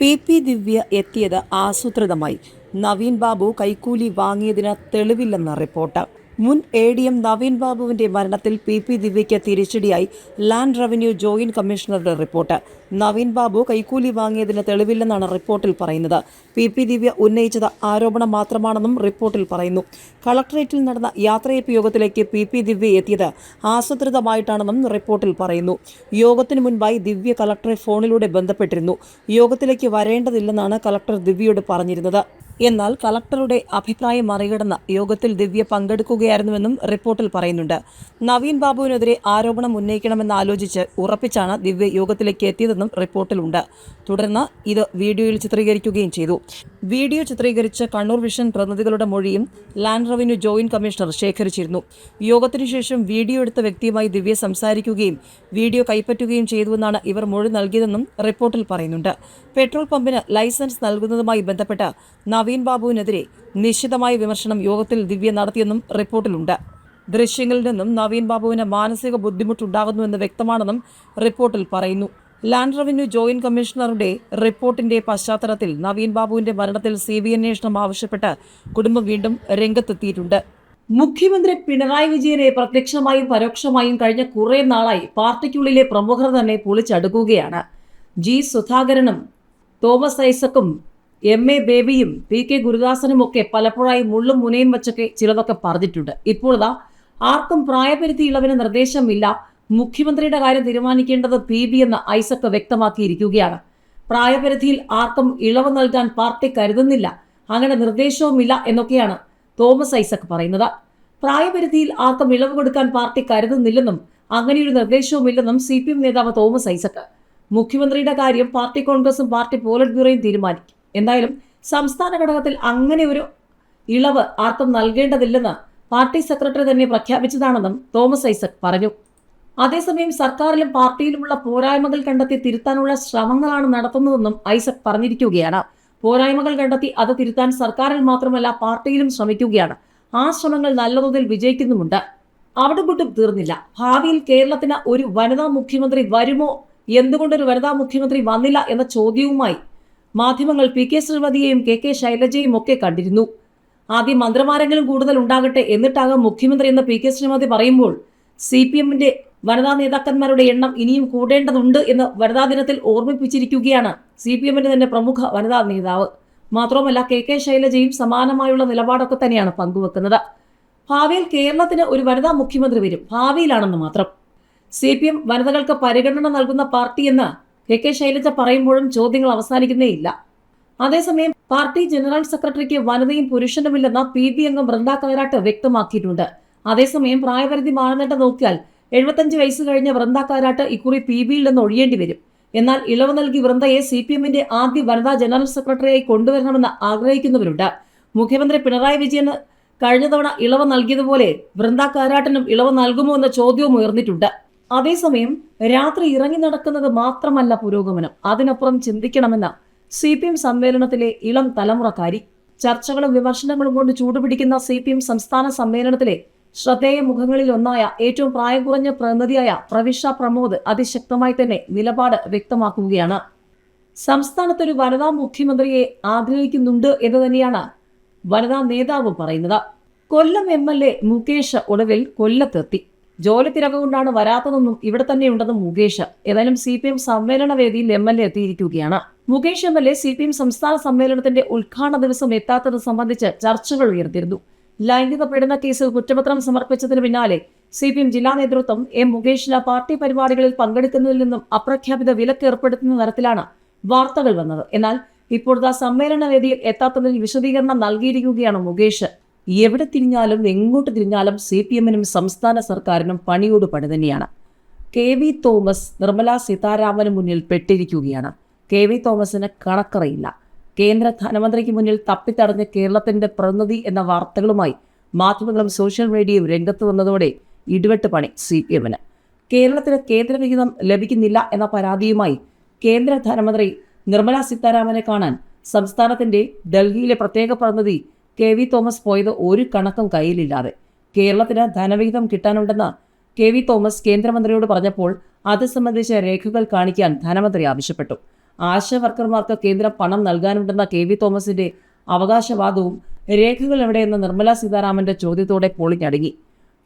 P P ദിവ്യ എത്തിയത് ആസൂത്രിതമായി. നവീൻ ബാബു കൈക്കൂലി വാങ്ങിയതിന് തെളിവില്ലെന്ന റിപ്പോർട്ട്. മുൻ എ ഡി എം നവീൻ ബാബുവിന്റെ മരണത്തിൽ പി പി ദിവ്യയ്ക്ക് തിരിച്ചടിയായി ലാൻഡ് റവന്യൂ ജോയിന്റ് കമ്മീഷണറുടെ റിപ്പോർട്ട്. നവീൻ ബാബു കൈക്കൂലി വാങ്ങിയതിന് തെളിവില്ലെന്നാണ് റിപ്പോർട്ടിൽ പറയുന്നത്. പി പി ദിവ്യ ഉന്നയിച്ചത് ആരോപണം മാത്രമാണെന്നും റിപ്പോർട്ടിൽ പറയുന്നു. കളക്ടറേറ്റിൽ നടന്ന യാത്രയപ്പ് യോഗത്തിലേക്ക് പി പി ദിവ്യ എത്തിയത് ആസൂത്രിതമായിട്ടാണെന്നും റിപ്പോർട്ടിൽ പറയുന്നു. യോഗത്തിന് മുൻപായി ദിവ്യ കളക്ടറെ ഫോണിലൂടെ ബന്ധപ്പെട്ടിരുന്നു. യോഗത്തിലേക്ക് വരേണ്ടതില്ലെന്നാണ് കളക്ടർ ദിവ്യയോട് പറഞ്ഞിരുന്നത്. എന്നാൽ കളക്ടറുടെ അഭിപ്രായം മറികടന്ന യോഗത്തിൽ ദിവ്യ പങ്കെടുക്കുകയായിരുന്നുവെന്നും റിപ്പോർട്ടിൽ പറയുന്നുണ്ട്. നവീൻ ബാബുവിനെതിരെ ആരോപണം ഉന്നയിക്കണമെന്ന് ആലോചിച്ച് ഉറപ്പിച്ചാണ് ദിവ്യ യോഗത്തിലേക്ക് എത്തിയതെന്നും റിപ്പോർട്ടിലുണ്ട്. തുടർന്ന് ഇത് വീഡിയോയിൽ ചിത്രീകരിക്കുകയും ചെയ്തു. വീഡിയോ ചിത്രീകരിച്ച കണ്ണൂർ വിഷൻ പ്രതിനിധികളുടെ മൊഴിയും ലാൻഡ് റവന്യൂ ജോയിന്റ് കമ്മീഷണർ ശേഖരിച്ചിരുന്നു. യോഗത്തിനുശേഷം വീഡിയോ എടുത്ത വ്യക്തിയുമായി ദിവ്യ സംസാരിക്കുകയും വീഡിയോ കൈപ്പറ്റുകയും ചെയ്തുവെന്നാണ് ഇവർ മൊഴി നൽകിയതെന്നും റിപ്പോർട്ടിൽ പറയുന്നുണ്ട്. പെട്രോൾ പമ്പിന് ലൈസൻസ് നൽകുന്നതുമായി ബന്ധപ്പെട്ട് നവീൻ ബാബുവിനെതിരെ നിശ്ചിതമായ വിമർശനം യോഗത്തിൽ ദിവ്യ നടത്തിയെന്നും റിപ്പോർട്ടിലുണ്ട്. ദൃശ്യങ്ങളിൽ നിന്നും നവീൻ ബാബുവിന് മാനസിക ബുദ്ധിമുട്ടുണ്ടാകുന്നുവെന്ന് വ്യക്തമാണെന്നും റിപ്പോർട്ടിൽ പറയുന്നു. ലാൻഡ് റവന്യൂ ജോയിന്റ് കമ്മീഷണറുടെ റിപ്പോർട്ടിന്റെ പശ്ചാത്തലത്തിൽ നവീൻ ബാബുവിന്റെ മരണത്തിൽ സി ബി അന്വേഷണം ആവശ്യപ്പെട്ട് കുടുംബം വീണ്ടും രംഗത്തെത്തിയിട്ടുണ്ട്. മുഖ്യമന്ത്രി പിണറായി വിജയനെ പ്രത്യക്ഷമായും പരോക്ഷമായും കഴിഞ്ഞ കുറേ നാളായി പാർട്ടിക്കുള്ളിലെ പ്രമുഖർ തന്നെ പൊളിച്ചടുക്കുകയാണ്. ജി സുധാകരനും തോമസ് ഐസക്കും എം എ ബേബിയും പി കെ ഗുരുദാസനും ഒക്കെ പലപ്പോഴായി മുള്ളും മുനയും വച്ചൊക്കെ ചിലതൊക്കെ പറഞ്ഞിട്ടുണ്ട്. ഇപ്പോൾ ഇതാ ആർക്കും പ്രായപരിധിയുള്ളവന് നിർദ്ദേശമില്ല. മുഖ്യമന്ത്രിയുടെ കാര്യം തീരുമാനിക്കേണ്ടത് പി ബി എന്ന് ഐസക് വ്യക്തമാക്കിയിരിക്കുകയാണ്. പ്രായപരിധിയിൽ ആർക്കും ഇളവ് നൽകാൻ പാർട്ടി കരുതുന്നില്ല. അങ്ങനെ നിർദ്ദേശവുമില്ല എന്നൊക്കെയാണ് തോമസ് ഐസക് പറയുന്നത്. പ്രായപരിധിയിൽ ആർക്കും ഇളവ് കൊടുക്കാൻ പാർട്ടി കരുതുന്നില്ലെന്നും അങ്ങനെയൊരു നിർദ്ദേശവുമില്ലെന്നും സി പി എം നേതാവ് തോമസ് ഐസക് മുഖ്യമന്ത്രിയുടെ കാര്യം പാർട്ടി കോൺഗ്രസും പാർട്ടി പോളിറ്റ് ബ്യൂറോയും തീരുമാനിക്കും. എന്തായാലും സംസ്ഥാന ഘടകത്തിൽ അങ്ങനെ ഒരു ഇളവ് ആർക്കും നൽകേണ്ടതില്ലെന്ന് പാർട്ടി സെക്രട്ടറി തന്നെ പ്രഖ്യാപിച്ചതാണെന്നും തോമസ് ഐസക് പറഞ്ഞു. അതേസമയം സർക്കാരിലും പാർട്ടിയിലുമുള്ള പോരായ്മകൾ കണ്ടെത്തി തിരുത്താനുള്ള ശ്രമങ്ങളാണ് നടത്തുന്നതെന്നും ഐസക് പറഞ്ഞിരിക്കുകയാണ്. പോരായ്മകൾ കണ്ടെത്തി അത് തിരുത്താൻ സർക്കാരിൽ മാത്രമല്ല പാർട്ടിയിലും ശ്രമിക്കുകയാണ്. ആ ശ്രമങ്ങൾ നല്ല തോതിൽ വിജയിക്കുന്നുമുണ്ട്. അവിടെ കൊണ്ടും തീർന്നില്ല. ഭാവിയിൽ കേരളത്തിന് ഒരു വനിതാ മുഖ്യമന്ത്രി വരുമോ? എന്തുകൊണ്ടൊരു വനിതാ മുഖ്യമന്ത്രി വന്നില്ല എന്ന ചോദ്യവുമായി മാധ്യമങ്ങൾ പി കെ ശ്രീമതിയെയും കെ കെ ശൈലജയും ഒക്കെ കണ്ടിരുന്നു. ആദ്യം മന്ത്രിമാരെങ്കിലും കൂടുതൽ ഉണ്ടാകട്ടെ എന്നിട്ടാകാം മുഖ്യമന്ത്രി എന്ന പി കെ ശ്രീമതി പറയുമ്പോൾ സി പി എമ്മിന്റെ വനിതാ നേതാക്കന്മാരുടെ എണ്ണം ഇനിയും കൂടേണ്ടതുണ്ട് എന്ന് വനിതാ ദിനത്തിൽ ഓർമ്മിപ്പിച്ചിരിക്കുകയാണ് സി പി എമ്മിന്റെ തന്നെ പ്രമുഖ വനിതാ നേതാവ്. മാത്രവുമല്ല കെ കെ ശൈലജയും സമാനമായുള്ള നിലപാടൊക്കെ തന്നെയാണ് പങ്കുവെക്കുന്നത്. ഭാവിയിൽ കേരളത്തിന് ഒരു വനിതാ മുഖ്യമന്ത്രി വരും. ഭാവിയിലാണെന്ന് മാത്രം. സി പി എം വനിതകൾക്ക് പരിഗണന നൽകുന്ന പാർട്ടി എന്ന് കെ കെ ശൈലജ പറയുമ്പോഴും ചോദ്യങ്ങൾ അവസാനിക്കുന്നേ ഇല്ല. അതേസമയം പാർട്ടി ജനറൽ സെക്രട്ടറിക്ക് വനിതയും പുരുഷനുമില്ലെന്ന പി ബി അംഗം വൃന്ദ കാരാട്ട് വ്യക്തമാക്കിയിട്ടുണ്ട്. അതേസമയം പ്രായപരിധി മാനദണ്ഡം നോക്കിയാൽ എഴുപത്തഞ്ച് വയസ്സ് കഴിഞ്ഞ വൃന്ദ കാരാട്ട് ഇക്കുറി പി ബിയിൽ നിന്ന് ഒഴിയേണ്ടി വരും. എന്നാൽ ഇളവ് നൽകി വൃന്ദയെ സി പി എമ്മിന്റെ ആദ്യ വനിതാ ജനറൽ സെക്രട്ടറിയായി കൊണ്ടുവരണമെന്ന് ആഗ്രഹിക്കുന്നവരുണ്ട്. മുഖ്യമന്ത്രി പിണറായി വിജയന് കഴിഞ്ഞ തവണ ഇളവ് നൽകിയതുപോലെ വൃന്ദ കാരാട്ടിനും ഇളവ് നൽകുമോ എന്ന ചോദ്യവും ഉയർന്നിട്ടുണ്ട്. അതേസമയം രാത്രി ഇറങ്ങി നടക്കുന്നത് മാത്രമല്ല പുരോഗമനം. അതിനപ്പുറം ചിന്തിക്കണമെന്ന സി പി എം സമ്മേളനത്തിലെ ഇളം തലമുറക്കാരി ചർച്ചകളും വിമർശനങ്ങളും കൊണ്ട് ചൂടുപിടിക്കുന്ന സി പി എം സംസ്ഥാന സമ്മേളനത്തിലെ ശ്രദ്ധേയ മുഖങ്ങളിൽ ഒന്നായ ഏറ്റവും പ്രായം കുറഞ്ഞ പ്രതിനിധിയായ പ്രവിഷ പ്രമോദ് അതിശക്തമായി തന്നെ നിലപാട് വ്യക്തമാക്കുകയാണ്. സംസ്ഥാനത്തൊരു വനിതാ മുഖ്യമന്ത്രിയെ ആഗ്രഹിക്കുന്നുണ്ട് എന്ന് തന്നെയാണ് വനിതാ നേതാവ് പറയുന്നത്. Kollam M L A Mukesh ഒടുവിൽ കൊല്ലത്തെത്തി. ജോലി തിരവ് കൊണ്ടാണ് വരാത്തതെന്നും ഇവിടെ തന്നെയുണ്ടെന്നും മുകേഷ്. ഏതായാലും സി പി എം സമ്മേളന വേദിയിൽ എം എൽ എ എത്തിയിരിക്കുകയാണ്. Mukesh M L A C P M സംസ്ഥാന സമ്മേളനത്തിന്റെ ഉദ്ഘാടന ദിവസം എത്താത്തത് സംബന്ധിച്ച് ചർച്ചകൾ ഉയർത്തിയിരുന്നു. ലൈംഗിക പീഡന കേസിൽ കുറ്റപത്രം സമർപ്പിച്ചതിന് പിന്നാലെ സി പി എം ജില്ലാ നേതൃത്വം എം മുകേഷിന് പാർട്ടി പരിപാടികളിൽ പങ്കെടുക്കുന്നതിൽ നിന്നും അപ്രഖ്യാപിത വിലക്ക് ഏർപ്പെടുത്തുന്ന തരത്തിലാണ് വാർത്തകൾ വന്നത്. എന്നാൽ ഇപ്പോഴത്തെ സമ്മേളന വേദിയിൽ എത്താത്തതിൽ വിശദീകരണം നൽകിയിരിക്കുകയാണ് മുകേഷ്. എവിടെ തിരിഞ്ഞാലും എങ്ങോട്ട് തിരിഞ്ഞാലും സി പി എമ്മിനും സംസ്ഥാന സർക്കാരിനും പണിയോട് പണി തന്നെയാണ്. കെ വി തോമസ് നിർമ്മലാ സീതാരാമന് മുന്നിൽ പെട്ടിരിക്കുകയാണ്. കെ വി തോമസിന് കണക്കറിയില്ല. കേന്ദ്ര ധനമന്ത്രിക്ക് മുന്നിൽ തപ്പിത്തടഞ്ഞ കേരളത്തിന്റെ പ്രതിനിധി എന്ന വാർത്തകളുമായി മാധ്യമങ്ങളും സോഷ്യൽ മീഡിയയും രംഗത്ത് വന്നതോടെ ഇടിവെട്ട് പണി സി പി എമ്മിന്. കേരളത്തിന് കേന്ദ്രവിഹിതം ലഭിക്കുന്നില്ല എന്ന പരാതിയുമായി കേന്ദ്ര ധനമന്ത്രി നിർമ്മലാ സീതാരാമനെ കാണാൻ സംസ്ഥാനത്തിന്റെ ഡൽഹിയിലെ പ്രത്യേക പ്രതിനിധി കെ വി തോമസ് പോയത് ഒരു കണക്കും കയ്യിലില്ലാതെ. കേരളത്തിന് ധനവിഹിതം കിട്ടാനുണ്ടെന്ന് കെ വി തോമസ് കേന്ദ്രമന്ത്രിയോട് പറഞ്ഞപ്പോൾ അത് സംബന്ധിച്ച രേഖകൾ കാണിക്കാൻ ധനമന്ത്രി ആവശ്യപ്പെട്ടു. ആശ വർക്കർമാർക്ക് കേന്ദ്രം പണം നൽകാനുണ്ടെന്ന കെ വി തോമസിന്റെ അവകാശവാദവും രേഖകൾ എവിടെയെന്ന നിർമ്മലാ സീതാരാമന്റെ ചോദ്യത്തോടെ പൊളിഞ്ഞടങ്ങി.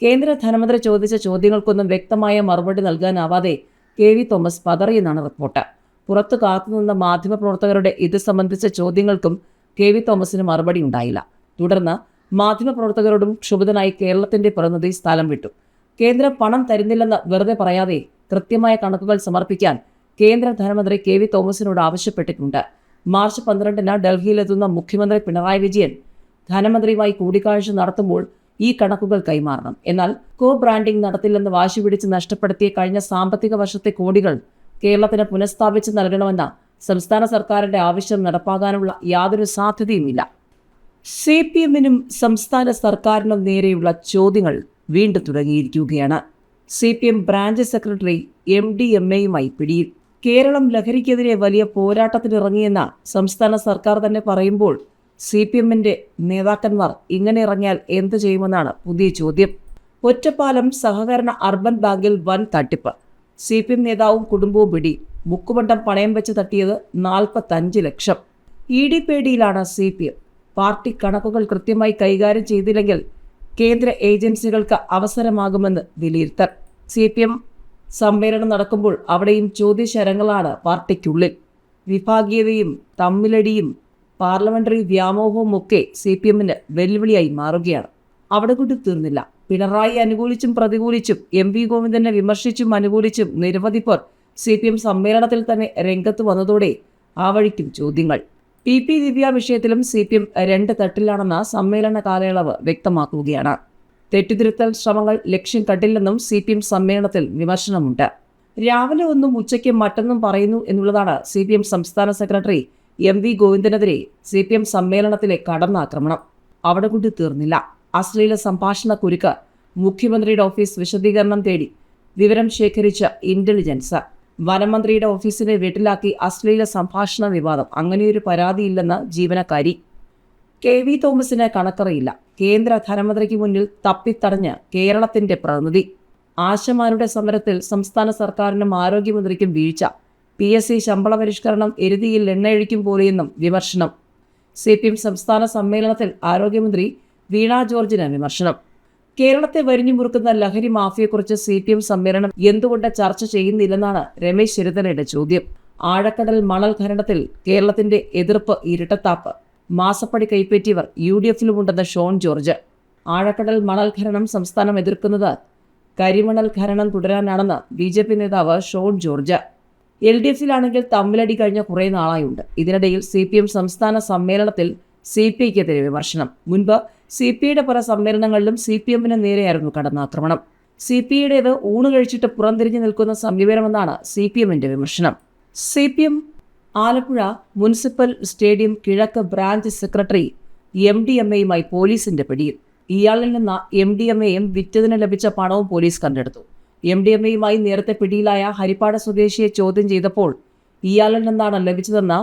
കേന്ദ്ര ധനമന്ത്രി ചോദിച്ച ചോദ്യങ്ങൾക്കൊന്നും വ്യക്തമായ മറുപടി നൽകാനാവാതെ കെ വി തോമസ് പതറിയെന്നാണ് റിപ്പോർട്ട്. പുറത്തു കാത്തുനിന്ന മാധ്യമപ്രവർത്തകരുടെ ഇത് സംബന്ധിച്ച ചോദ്യങ്ങൾക്കും കെ വി തോമസിന് മറുപടി ഉണ്ടായില്ല. തുടർന്ന് മാധ്യമപ്രവർത്തകരോടും ക്ഷുഭിതനായി കേരളത്തിന്റെ പ്രതിനിധി സ്ഥലം വിട്ടു. കേന്ദ്രം പണം തരുന്നില്ലെന്ന് വെറുതെ പറയാതെ കൃത്യമായ കണക്കുകൾ സമർപ്പിക്കാൻ കേന്ദ്ര ധനമന്ത്രി കെ വി തോമസിനോട് ആവശ്യപ്പെട്ടിട്ടുണ്ട്. മാർച്ച് പന്ത്രണ്ടിന് ഡൽഹിയിലെത്തുന്ന മുഖ്യമന്ത്രി പിണറായി വിജയൻ ധനമന്ത്രിയുമായി കൂടിക്കാഴ്ച നടത്തുമ്പോൾ ഈ കണക്കുകൾ കൈമാറണം. എന്നാൽ കോ ബ്രാൻഡിംഗ് നടത്തില്ലെന്ന് വാശി പിടിച്ച് നഷ്ടപ്പെടുത്തിയ കഴിഞ്ഞ സാമ്പത്തിക വർഷത്തെ കോടികൾ കേരളത്തിന് പുനഃസ്ഥാപിച്ച് നൽകണമെന്ന സംസ്ഥാന സർക്കാരിന്റെ ആവശ്യം നടപ്പാകാനുള്ള യാതൊരു സാധ്യതയുമില്ല. സി പി എമ്മിനും സംസ്ഥാന സർക്കാരിനും നേരെയുള്ള ചോദ്യങ്ങൾ വീണ്ടും തുടങ്ങിയിരിക്കുകയാണ്. C P M branch secretary M D M എയുമായി പിടിയിൽ. കേരളം ലഹരിക്കെതിരെ വലിയ പോരാട്ടത്തിനിറങ്ങിയെന്ന സംസ്ഥാന സർക്കാർ തന്നെ പറയുമ്പോൾ സി പി എമ്മിന്റെ നേതാക്കന്മാർ ഇങ്ങനെ ഇറങ്ങിയാൽ എന്ത് ചെയ്യുമെന്നാണ് പുതിയ ചോദ്യം. ഒറ്റപ്പാലം സഹകരണ അർബൻ ബാങ്കിൽ വൻ തട്ടിപ്പ്. സി പി എം നേതാവും കുടുംബവും പിടി മുക്കുമണ്ടം പണയം വെച്ച് തട്ടിയത് നാൽപ്പത്തഞ്ച് ലക്ഷം. ഇ ഡി പേടിയിലാണ് സി പി എം. പാർട്ടി കണക്കുകൾ കൃത്യമായി കൈകാര്യം ചെയ്തില്ലെങ്കിൽ കേന്ദ്ര ഏജൻസികൾക്ക് അവസരമാകുമെന്ന് വിലയിരുത്തൽ. സി പി എം സമ്മേളനം നടക്കുമ്പോൾ അവിടെയും ചോദ്യശരങ്ങളാണ് പാർട്ടിക്കുള്ളിൽ. വിഭാഗീയതയും തമ്മിലടിയും പാർലമെന്ററി വ്യാമോഹവും ഒക്കെ സി പി എമ്മിന് വെല്ലുവിളിയായി മാറുകയാണ്. അവിടെ കൊണ്ട് തീർന്നില്ല. പിണറായി അനുകൂലിച്ചും പ്രതികൂലിച്ചും എം വി ഗോവിന്ദനെ വിമർശിച്ചും അനുകൂലിച്ചും നിരവധി പേർ സി പി എം സമ്മേളനത്തിൽ തന്നെ രംഗത്ത് വന്നതോടെ ആ വഴിക്കും ചോദ്യങ്ങൾ. പി പി ദിവ്യ വിഷയത്തിലും സി പി എം രണ്ട് തട്ടിലാണെന്ന സമ്മേളന കാലയളവ് വ്യക്തമാക്കുകയാണ്. തെറ്റിതിരുത്തൽ ശ്രമങ്ങൾ ലക്ഷ്യം കണ്ടില്ലെന്നും സി പി എം സമ്മേളനത്തിൽ വിമർശനമുണ്ട്. രാവിലെ ഒന്നും ഉച്ചയ്ക്ക് മറ്റൊന്നും പറയുന്നു എന്നുള്ളതാണ് സി പി എം സംസ്ഥാന സെക്രട്ടറി എം വി ഗോവിന്ദനെതിരെ സി പി എം സമ്മേളനത്തിലെ കടന്നാക്രമണം. അവിടെ കൊണ്ട് തീർന്നില്ല. അശ്ലീല സംഭാഷണ കുരുക്ക് മുഖ്യമന്ത്രിയുടെ ഓഫീസ് വിശദീകരണം തേടി വിവരം ശേഖരിച്ച ഇന്റലിജൻസ്. വനമന്ത്രിയുടെ ഓഫീസിനെ വീട്ടിലാക്കി അശ്ലീല സംഭാഷണ വിവാദം. അങ്ങനെയൊരു പരാതിയില്ലെന്ന് ജീവനക്കാരി. കെ വി തോമസിന് കണക്കറിയില്ല. കേന്ദ്ര ധനമന്ത്രിക്ക് മുന്നിൽ തപ്പിത്തടഞ്ഞ് കേരളത്തിന്റെ പ്രതിനിധി. ആശമാരുടെ സമരത്തിൽ സംസ്ഥാന സർക്കാരിനും ആരോഗ്യമന്ത്രിക്കും വീഴ്ച. പി എസ് സി ശമ്പള പരിഷ്കരണം എരുതിയിൽ എണ്ണയൊഴിക്കും പോലെയെന്നും വിമർശനം. സി പി എം സംസ്ഥാന സമ്മേളനത്തിൽ ആരോഗ്യമന്ത്രി വീണ ജോർജിന് വിമർശനം. കേരളത്തെ വരിഞ്ഞു മുറുക്കുന്ന ലഹരി മാഫിയെക്കുറിച്ച് സി പി എം സമ്മേളനം എന്തുകൊണ്ട് ചർച്ച ചെയ്യുന്നില്ലെന്നാണ് രമേശ് ചെരുതലയുടെ ചോദ്യം. ആഴക്കടൽ മണൽ ഖനനത്തിൽ കേരളത്തിന്റെ എതിർപ്പ് ഇരട്ടത്താപ്പ്. മാസപ്പടി കൈപ്പറ്റിയവർ യു ഡി എഫിലുമുണ്ടെന്ന് ഷോൺ ജോർജ്. ആഴക്കടൽ മണൽ ഖനനം സംസ്ഥാനം എതിർക്കുന്നത് കരിമണൽ ഖനനം തുടരാനാണെന്ന് ബി ജെ പി നേതാവ് ഷോൺ ജോർജ്. എൽ ഡി എഫിലാണെങ്കിൽ തമ്മിലടി കഴിഞ്ഞ കുറേ നാളായുണ്ട്. ഇതിനിടയിൽ സി പി എം സംസ്ഥാന സമ്മേളനത്തിൽ സി പി ഐക്കെതിരെ വിമർശനം. മുൻപ് സി പി ഐയുടെ പല സമ്മേളനങ്ങളിലും സി പി എമ്മിന് നേരെയായിരുന്നു കടന്നാക്രമണം. സി പി ഐയുടേത് ഊണ് കഴിച്ചിട്ട് പുറംതിരിഞ്ഞു നിൽക്കുന്ന സമീപനമെന്നാണ് സി പി എമ്മിന്റെ വിമർശനം. C P M Alappuzha municipal stadium കിഴക്ക് branch secretary M D M എയുമായി പോലീസിന്റെ പിടിയിൽ. ഇയാളിൽ നിന്ന് എം ഡി എം എയും വിറ്റതിന് ലഭിച്ച പണവും പോലീസ് കണ്ടെടുത്തു. എം ഡി എം എയുമായി നേരത്തെ പിടിയിലായ ഹരിപ്പാട് സ്വദേശിയെ ചോദ്യം ചെയ്തപ്പോൾ ഇയാളിൽ നിന്നാണ് ലഭിച്ചതെന്ന്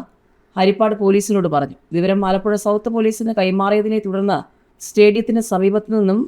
ഹരിപ്പാട് പോലീസിനോട് പറഞ്ഞു. വിവരം ആലപ്പുഴ സൗത്ത് പോലീസിന് കൈമാറിയതിനെ തുടർന്ന് സ്റ്റേഡിയത്തിന് സമീപത്തു നിന്നും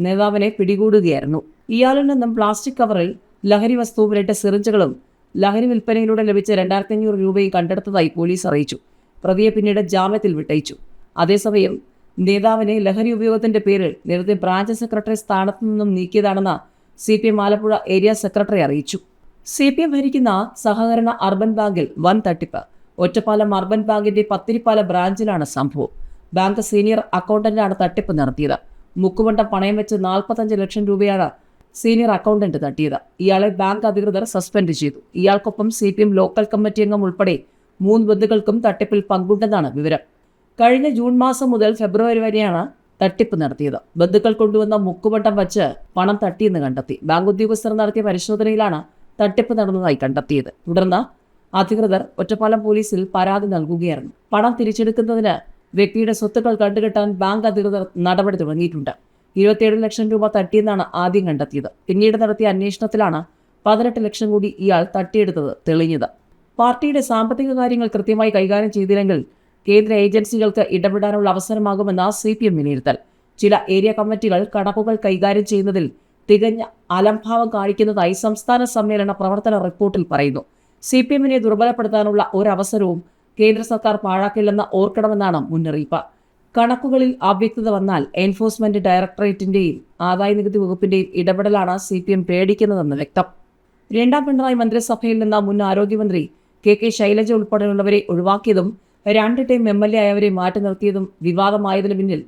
നേതാവിനെ പിടികൂടുകയായിരുന്നു. ഇയാളിൽ നിന്നും പ്ലാസ്റ്റിക് കവറിൽ ലഹരി വസ്തുവും രണ്ട് സിറിഞ്ചുകളും ലഹരി വിൽപ്പനയിലൂടെ ലഭിച്ച രണ്ടായിരത്തി അഞ്ഞൂറ് രൂപയും കണ്ടെടുത്തതായി പോലീസ് അറിയിച്ചു. പ്രതിയെ പിന്നീട് ജാമ്യത്തിൽ വിട്ടയച്ചു. അതേസമയം നേതാവിനെ ലഹരി ഉപയോഗത്തിന്റെ പേരിൽ നേരത്തെ ബ്രാഞ്ച് സെക്രട്ടറി സ്ഥാനത്തു നിന്നും നീക്കിയതാണെന്ന് C P M Alappuzha area secretary അറിയിച്ചു. സി പി എം ഭരിക്കുന്ന സഹകരണ അർബൻ ബാങ്കിൽ വൻ തട്ടിപ്പ്. ഒറ്റപ്പാലം അർബൻ ബാങ്കിന്റെ പത്തിരിപ്പാല ബ്രാഞ്ചിലാണ് സംഭവം. ബാങ്ക് സീനിയർ അക്കൗണ്ടന്റാണ് തട്ടിപ്പ് നടത്തിയത്. മുക്കുവണ്ടം പണയം വെച്ച് നാൽപ്പത്തഞ്ച് ലക്ഷം രൂപയാണ് സീനിയർ അക്കൗണ്ടന്റ് തട്ടിയത്. ഇയാളെ ബാങ്ക് അധികൃതർ സസ്പെൻഡ് ചെയ്തു. ഇയാൾക്കൊപ്പം C P M local committee അംഗം ഉൾപ്പെടെ മൂന്ന് ബന്ധുക്കൾക്കും തട്ടിപ്പിൽ പങ്കുണ്ടെന്നാണ് വിവരം. കഴിഞ്ഞ ജൂൺ മാസം മുതൽ ഫെബ്രുവരി വരെയാണ് തട്ടിപ്പ് നടത്തിയത്. ബന്ധുക്കൾ കൊണ്ടുവന്ന മുക്കുവട്ടം വച്ച് പണം തട്ടിയെന്ന് കണ്ടെത്തി. ബാങ്ക് ഉദ്യോഗസ്ഥർ നടത്തിയ പരിശോധനയിലാണ് തട്ടിപ്പ് നടന്നതായി കണ്ടെത്തിയത്. തുടർന്ന് അധികൃതർ ഒറ്റപ്പാലം പോലീസിൽ പരാതി നൽകുകയായിരുന്നു. പണം തിരിച്ചെടുക്കുന്നതിന് വ്യക്തിയുടെ സ്വത്തുക്കൾ കണ്ടുകെട്ടാൻ ബാങ്ക് അധികൃതർ നടപടി തുടങ്ങിയിട്ടുണ്ട്. ഇരുപത്തിയേഴ് ലക്ഷം രൂപ തട്ടിയെന്നാണ് ആദ്യം കണ്ടെത്തിയത്. പിന്നീട് നടത്തിയ അന്വേഷണത്തിലാണ് പതിനെട്ട് ലക്ഷം കൂടി ഇയാൾ തട്ടിയെടുത്തത് തെളിഞ്ഞത്. പാർട്ടിയുടെ സാമ്പത്തിക കാര്യങ്ങൾ കൃത്യമായി കൈകാര്യം ചെയ്തില്ലെങ്കിൽ കേന്ദ്ര ഏജൻസികൾക്ക് ഇടപെടാനുള്ള അവസരമാകുമെന്ന സി പി എം വിലയിരുത്തൽ. ചില ഏരിയ കമ്മിറ്റികൾ കണക്കുകൾ കൈകാര്യം ചെയ്യുന്നതിൽ തികഞ്ഞ അലംഭാവം കാണിക്കുന്നതായി സംസ്ഥാന സമ്മേളന പ്രവർത്തന റിപ്പോർട്ടിൽ പറയുന്നു. സി പി എമ്മിനെ ദുർബലപ്പെടുത്താനുള്ള ഒരവസരവും കേന്ദ്ര സർക്കാർ പാഴാക്കില്ലെന്ന് ഓർക്കണമെന്നാണ് മുന്നറിയിപ്പ്. കണക്കുകളിൽ അവ്യക്തത വന്നാൽ എൻഫോഴ്സ്മെന്റ് ഡയറക്ടറേറ്റിന്റെയും ആദായനികുതി വകുപ്പിന്റെയും ഇടപെടലാണ് സി പി എം പേടിക്കുന്നതെന്ന് വ്യക്തം. രണ്ടാം പിണറായി മന്ത്രിസഭയിൽ നിന്ന് മുൻ ആരോഗ്യമന്ത്രി കെ കെ ശൈലജ ഉൾപ്പെടെയുള്ളവരെ ഒഴിവാക്കിയതും രണ്ട് ടൈം എം എൽ എ ആയവരെ മാറ്റി നിർത്തിയതും വിവാദമായതിനു പിന്നിൽ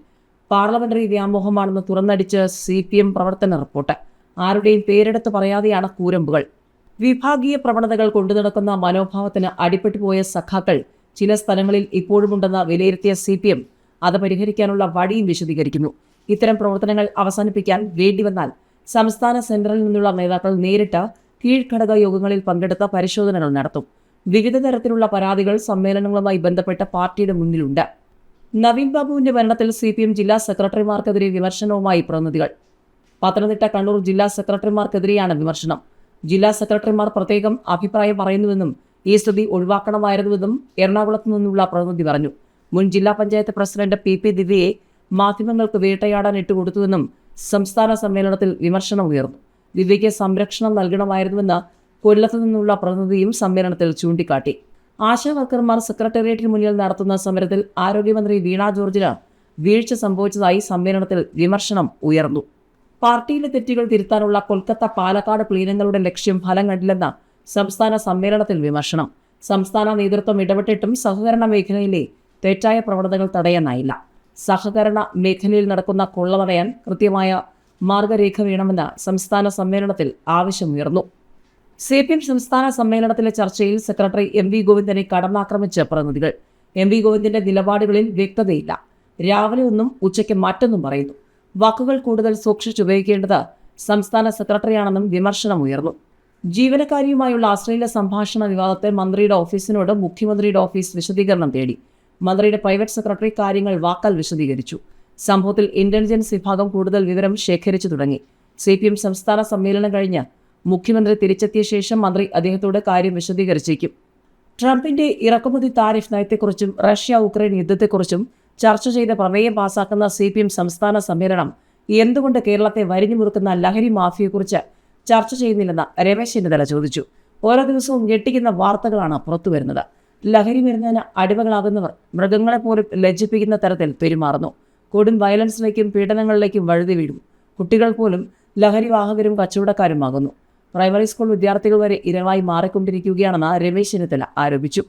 പാർലമെന്ററി വ്യാമോഹമാണെന്ന് തുറന്നടിച്ച് സി പി എം പ്രവർത്തന റിപ്പോർട്ട്. ആരുടെയും പേരെടുത്ത് പറയാതെയാണ് കൂരമ്പുകൾ. വിഭാഗീയ പ്രവണതകൾ കൊണ്ടുനടക്കുന്ന മനോഭാവത്തിന് അടിപ്പെട്ടുപോയ സഖാക്കൾ ചില സ്ഥലങ്ങളിൽ ഇപ്പോഴുമുണ്ടെന്ന് വിലയിരുത്തിയ സി പി എം അത് പരിഹരിക്കാനുള്ള വഴിയും വിശദീകരിക്കുന്നു. ഇത്തരം പ്രവർത്തനങ്ങൾ അവസാനിപ്പിക്കാൻ വേണ്ടിവന്നാൽ സംസ്ഥാന സെൻട്രലിൽ നിന്നുള്ള നേതാക്കൾ നേരിട്ട് കീഴ്ഘടക യോഗങ്ങളിൽ പങ്കെടുത്ത പരിശോധനകൾ നടത്തും. വിവിധ തരത്തിലുള്ള പരാതികൾ സമ്മേളനങ്ങളുമായി ബന്ധപ്പെട്ട പാർട്ടിയുടെ മുന്നിലുണ്ട്. നവീൻ ബാബുവിന്റെ ഭരണത്തിൽ സി പി എം ജില്ലാ സെക്രട്ടറിമാർക്കെതിരെ വിമർശനവുമായി പ്രതിനിധികൾ. പത്തനംതിട്ട കണ്ണൂർ ജില്ലാ സെക്രട്ടറിമാർക്കെതിരെയാണ് വിമർശനം. ജില്ലാ സെക്രട്ടറിമാർ പ്രത്യേകം അഭിപ്രായം പറയുന്നുവെന്നും ഈ സ്ഥിതി ഒഴിവാക്കണമായിരുന്നുവെന്നും എറണാകുളത്തു നിന്നുള്ള പ്രതിനിധി പറഞ്ഞു. മുൻ ജില്ലാ പഞ്ചായത്ത് പ്രസിഡന്റ് പി പി ദിവ്യയെ മാധ്യമങ്ങൾക്ക് വേട്ടയാടാൻ ഇട്ടുകൊടുത്തുവെന്നും സംസ്ഥാന സമ്മേളനത്തിൽ വിമർശനം ഉയർന്നു. ദിവ്യയ്ക്ക് സംരക്ഷണം നൽകണമായിരുന്നുവെന്ന് കൊല്ലത്തു നിന്നുള്ള പ്രതിനിധിയും സമ്മേളനത്തിൽ ചൂണ്ടിക്കാട്ടി. ആശാവർക്കർമാർ സെക്രട്ടേറിയറ്റിന് മുന്നിൽ നടത്തുന്ന സമരത്തിൽ ആരോഗ്യമന്ത്രി വീണ ജോർജിന് വീഴ്ച സംഭവിച്ചതായി സമ്മേളനത്തിൽ വിമർശനം ഉയർന്നു. പാർട്ടിയിലെ തെറ്റുകൾ തിരുത്താനുള്ള കൊൽക്കത്ത പാലക്കാട് പ്ലീനങ്ങളുടെ ലക്ഷ്യം ഫലം കണ്ടില്ലെന്ന സംസ്ഥാന സമ്മേളനത്തിൽ വിമർശനം. സംസ്ഥാന നേതൃത്വം ഇടപെട്ടിട്ടും സഹകരണ മേഖലയിലെ തെറ്റായ പ്രവണതകൾ തടയാനായില്ല. സഹകരണ മേഖലയിൽ നടക്കുന്ന കൊള്ള തടയാൻ കൃത്യമായ മാർഗരേഖ വേണമെന്ന് സംസ്ഥാന സമ്മേളനത്തിൽ ആവശ്യമുയർന്നു. സി പി എം സംസ്ഥാന സമ്മേളനത്തിലെ ചർച്ചയിൽ സെക്രട്ടറി എം വി ഗോവിന്ദനെ കടന്നാക്രമിച്ച പ്രതിനിധികൾ. എം വി ഗോവിന്ദന്റെ നിലപാടുകളിൽ വ്യക്തതയില്ല. രാവിലെ ഒന്നും ഉച്ചയ്ക്ക് മറ്റൊന്നും പറയുന്നു. വാക്കുകൾ കൂടുതൽ സൂക്ഷിച്ചുപയോഗിക്കേണ്ടത് സംസ്ഥാന സെക്രട്ടറിയാണെന്നും വിമർശനമുയർന്നു ജീവനക്കാരിയുമായുള്ള ആസ്ട്രേലിയ സംഭാഷണ വിവാദത്തെ മന്ത്രിയുടെ ഓഫീസിനോട് മുഖ്യമന്ത്രിയുടെ ഓഫീസ് വിശദീകരണം തേടി മന്ത്രിയുടെ പ്രൈവറ്റ് സെക്രട്ടറി കാര്യങ്ങൾ വാക്കാൽ വിശദീകരിച്ചു. സംഭവത്തിൽ ഇന്റലിജൻസ് വിഭാഗം കൂടുതൽ വിവരം ശേഖരിച്ചു തുടങ്ങി. സി പി എം സംസ്ഥാന സമ്മേളനം കഴിഞ്ഞ് മുഖ്യമന്ത്രി തിരിച്ചെത്തിയ ശേഷം മന്ത്രി അദ്ദേഹത്തോട് കാര്യം വിശദീകരിച്ചേക്കും. ട്രംപിന്റെ ഇറക്കുമതി താരിഫ് നയത്തെക്കുറിച്ചും റഷ്യ ഉക്രൈൻ യുദ്ധത്തെക്കുറിച്ചും ചർച്ച ചെയ്ത് പ്രമേയം പാസാക്കുന്ന സി പി എം സംസ്ഥാന സമ്മേളനം എന്തുകൊണ്ട് കേരളത്തെ വരിഞ്ഞു മുറുക്കുന്ന ലഹരി മാഫിയെക്കുറിച്ച് ചർച്ച ചെയ്യുന്നില്ലെന്ന് രമേശ് ചെന്നിത്തല ചോദിച്ചു. ഓരോ ദിവസവും ഞെട്ടിക്കുന്ന വാർത്തകളാണ് പുറത്തുവരുന്നത് ലഹരി മരുന്നിന് അടിമകളാകുന്നവർ മൃഗങ്ങളെപ്പോലും ലജ്ജിപ്പിക്കുന്ന തരത്തിൽ പെരുമാറുന്നു. കൊടും വയലൻസിലേക്കും പീഡനങ്ങളിലേക്കും വഴുതി വീഴും കുട്ടികൾ പോലും ലഹരി വാഹകരും കച്ചവടക്കാരുമാകുന്നു. പ്രൈമറി സ്കൂൾ വിദ്യാർത്ഥികൾ വരെ ഇരവായി മാറിക്കൊണ്ടിരിക്കുകയാണെന്ന് രമേശ് ചെന്നിത്തല ആരോപിച്ചു.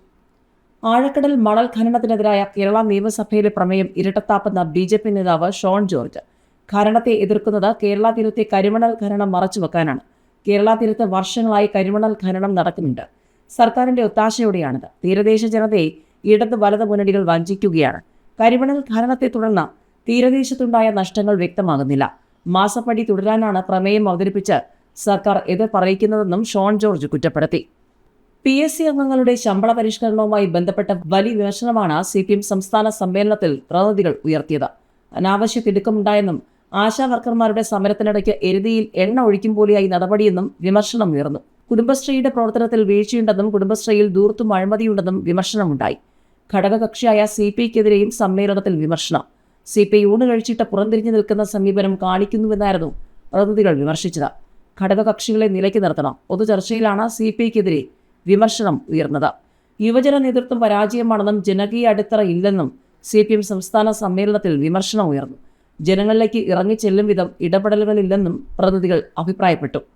ആഴക്കടൽ മണൽ ഖനനത്തിനെതിരായ കേരള നിയമസഭയിലെ പ്രമേയം ഇരട്ടത്താപ്പെന്ന ബി ജെ പി നേതാവ് ഷോൺ ജോർജ്. ഖനനത്തെ എതിർക്കുന്നത് കേരള തീരത്തെ കരിമണൽ ഖനനം മറച്ചുവെക്കാനാണ് കേരള തീരത്ത് വർഷങ്ങളായി കരിമണൽ ഖനനം നടക്കുന്നുണ്ട്. സർക്കാരിന്റെ ഒത്താശയോടെയാണിത്. തീരദേശ ജനതയെ ഇടത് വലത് മുന്നണികൾ വഞ്ചിക്കുകയാണ്. കരിമണൽ ഖനനത്തെ തുടർന്ന് തീരദേശത്തുണ്ടായ നഷ്ടങ്ങൾ വ്യക്തമാകുന്നില്ല. മാസപ്പടി തുടരാനാണ് പ്രമേയം അവതരിപ്പിച്ച് സർക്കാർ എതിർ പറയിക്കുന്നതെന്നും ഷോൺ ജോർജ് കുറ്റപ്പെടുത്തി. പി എസ് സി അംഗങ്ങളുടെ ശമ്പള പരിഷ്കരണവുമായി ബന്ധപ്പെട്ട വലിയ വിമർശനമാണ് സി പി എം സംസ്ഥാന സമ്മേളനത്തിൽ പ്രതിനിധികൾ ഉയർത്തിയത്. അനാവശ്യ തിടുക്കമുണ്ടായെന്നും ആശാ വർക്കർമാരുടെ സമരത്തിനിടയ്ക്ക് എരുതിയിൽ എണ്ണ ഒഴിക്കും പോലെയായി നടപടിയെന്നും വിമർശനം ഉയർന്നു. കുടുംബശ്രീയുടെ പ്രവർത്തനത്തിൽ വീഴ്ചയുണ്ടെന്നും കുടുംബശ്രീയിൽ ദൂർത്തും അഴിമതിയുണ്ടെന്നും വിമർശനമുണ്ടായി. ഘടകകക്ഷിയായ സി പി ഐക്കെതിരെയും സമ്മേളനത്തിൽ വിമർശനം. സി പി ഐ ഊണ് കഴിച്ചിട്ട് പുറംതിരിഞ്ഞു നിൽക്കുന്ന സമീപനം കാണിക്കുന്നുവെന്നായിരുന്നു പ്രതിനിധികൾ വിമർശിച്ചത്. ഘടകകക്ഷികളെ നിലയ്ക്ക് നിർത്തണം. പൊതുചർച്ചയിലാണ് സി പി ഐക്കെതിരെ വിമർശനം ഉയർന്നത്. യുവജന നേതൃത്വം പരാജയമാണെന്നും ജനകീയ അടിത്തറ ഇല്ലെന്നും സി പി എം സംസ്ഥാന സമ്മേളനത്തിൽ വിമർശനം ഉയർന്നു. ജനങ്ങളിലേക്ക് ഇറങ്ങിച്ചെല്ലും വിധം ഇടപെടലുകളില്ലെന്നും പ്രതിനിധികൾ അഭിപ്രായപ്പെട്ടു.